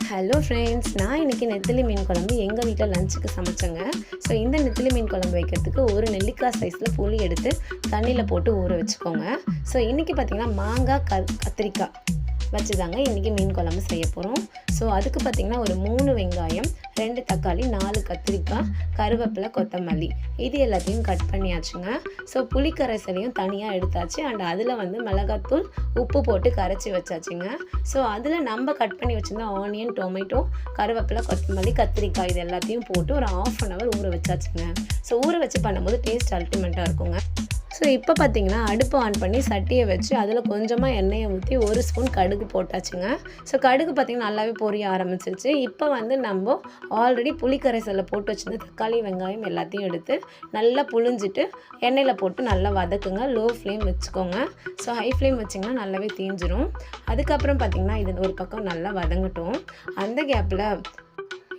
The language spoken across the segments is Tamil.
ஹலோ ஃப்ரெண்ட்ஸ் நான் இன்றைக்கி நெத்திலி மீன் குழம்பு எங்கள் வீட்டில் லஞ்சுக்கு சமைச்சேங்க. ஸோ இந்த நெத்திலி மீன் குழம்பு வைக்கிறதுக்கு ஒரு நெல்லிக்காய் சைஸில் புளி எடுத்து தண்ணியில் போட்டு ஊற வச்சுக்கோங்க. ஸோ இன்றைக்கி பார்த்திங்கன்னா மாங்காய் க கத்திரிக்காய். வச்சு தாங்க இன்றைக்கி மீன் குழம்பு செய்ய போகிறோம் ஸோ அதுக்கு பார்த்திங்கன்னா ஒரு மூணு வெங்காயம் ரெண்டு தக்காளி நாலு கத்திரிக்காய் கருவேப்பிலை கொத்தமல்லி. இது எல்லாத்தையும் கட் பண்ணியாச்சுங்க. ஸோ புளி கரைசலையும் தனியாக எடுத்தாச்சு. அண்ட் அதில் வந்து மிளகாத்தூள் உப்பு போட்டு கரைச்சி வச்சாச்சுங்க. ஸோ அதில் நம்ம கட் பண்ணி வச்சுருந்த ஆனியன் டொமேட்டோ கருவேப்பிலை கொத்தமல்லி கத்திரிக்காய் இது எல்லாத்தையும் போட்டு ஒரு ஆஃப் அன் ஹவர் ஊற வச்சாச்சுங்க. ஸோ ஊற வச்சு பண்ணும்போது டேஸ்ட் அல்டிமேட்டாக இருக்குங்க. ஸோ இப்போ பார்த்தீங்கன்னா அடுப்பு ஆன் பண்ணி சட்டியை வச்சு அதில் கொஞ்சமாக எண்ணெயை ஊற்றி ஒரு ஸ்பூன் கடுகு போட்டாச்சுங்க. ஸோ கடுகு பார்த்திங்கன்னா நல்லாவே பொரிய ஆரம்பிச்சிருச்சு. இப்போ வந்து நம்ம ஆல்ரெடி புளிக்கரைசலில் போட்டு வச்சுருந்த தக்காளி வெங்காயம் எல்லாத்தையும் எடுத்து நல்லா புழிஞ்சிட்டு எண்ணெயில் போட்டு நல்லா வதக்குங்க. லோ ஃப்ளேம் வச்சுக்கோங்க. ஸோ ஹை ஃப்ளேம் வச்சிங்கன்னா நல்லாவே தீஞ்சிரும். அதுக்கப்புறம் பார்த்திங்கன்னா இது ஒரு பக்கம் நல்லா வதங்கட்டும். அந்த கேப்பில்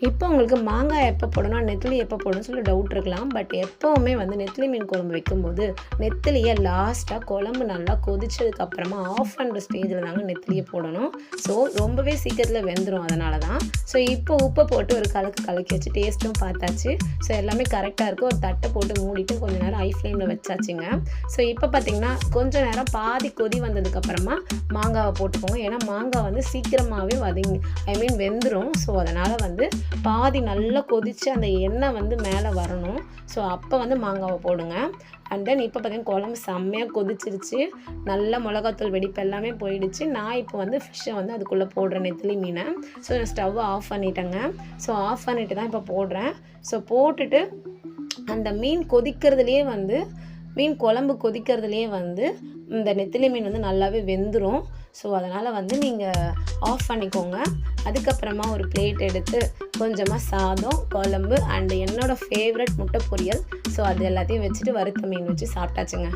இப்போ உங்களுக்கு மாங்காய் எப்போ போடணும் நெத்திலி எப்போ போடணும்னு சொல்லி டவுட் இருக்கலாம். பட் எப்போவுமே வந்து நெத்திலி மீன் குழம்பு வைக்கும்போது நெத்திலியை லாஸ்ட்டாக குழம்பு நல்லா கொதிச்சதுக்கப்புறமா ஆஃப் பண்ணுற ஸ்டேஜில் தாங்க நெத்திலியை போடணும். ஸோ ரொம்பவே சீக்கிரத்தில் வெந்துடும் அதனால தான் ஸோ இப்போ உப்பை போட்டு ஒரு கலக்கு கலக்கி வச்சு டேஸ்ட்டும் பார்த்தாச்சு. ஸோ எல்லாமே கரெக்டாக இருக்குது ஒரு தட்டை போட்டு மூடிட்டு கொஞ்சம் நேரம் ஹை ஃப்ளேமில் வச்சாச்சுங்க. ஸோ இப்போ பார்த்தீங்கன்னா கொஞ்சம் நேரம் பாதி கொதி வந்ததுக்கப்புறமா மாங்காவை போட்டுக்கோங்க. ஏன்னா மாங்காய் வந்து சீக்கிரமாகவே வதங்கி ஐ மீன் வெந்துடும் ஸோ அதனால் வந்து பாதி நல்லா கொதித்து அந்த எண்ணெய் வந்து மேலே வரணும். ஸோ அப்போ வந்து மாங்காவை போடுங்க. அண்ட் தென் இப்போ பார்த்தீங்கன்னா குழம்பு செம்மையாக கொதிச்சிருச்சு. நல்ல மிளகாத்தூள் வெடிப்பு எல்லாமே போயிடுச்சு. நான் இப்போ வந்து ஃபிஷ்ஷை வந்து அதுக்குள்ளே போடுறேன் நெத்திலி மீனை. ஸோ நான் ஸ்டவ்வை ஆஃப் பண்ணிட்டேங்க. ஸோ ஆஃப் பண்ணிட்டு தான் இப்போ போடுறேன். ஸோ போட்டுட்டு அந்த மீன் கொதிக்கிறதுலேயே வந்து மீன் குழம்பு கொதிக்கிறதுலேயே வந்து இந்த நெத்திலி மீன் வந்து நல்லாவே வெந்துடும் ஸோ அதனால் வந்து நீங்கள் ஆஃப் பண்ணிக்கோங்க. அதுக்கப்புறமா ஒரு பிளேட் எடுத்து கொஞ்சமாக சாதம் குழம்பு அண்டு என்னோடய ஃபேவரட் முட்டை பொரியல். ஸோ அது எல்லாத்தையும் வச்சுட்டு வறுத்த மீன் வச்சு சாப்பிட்டாச்சுங்க.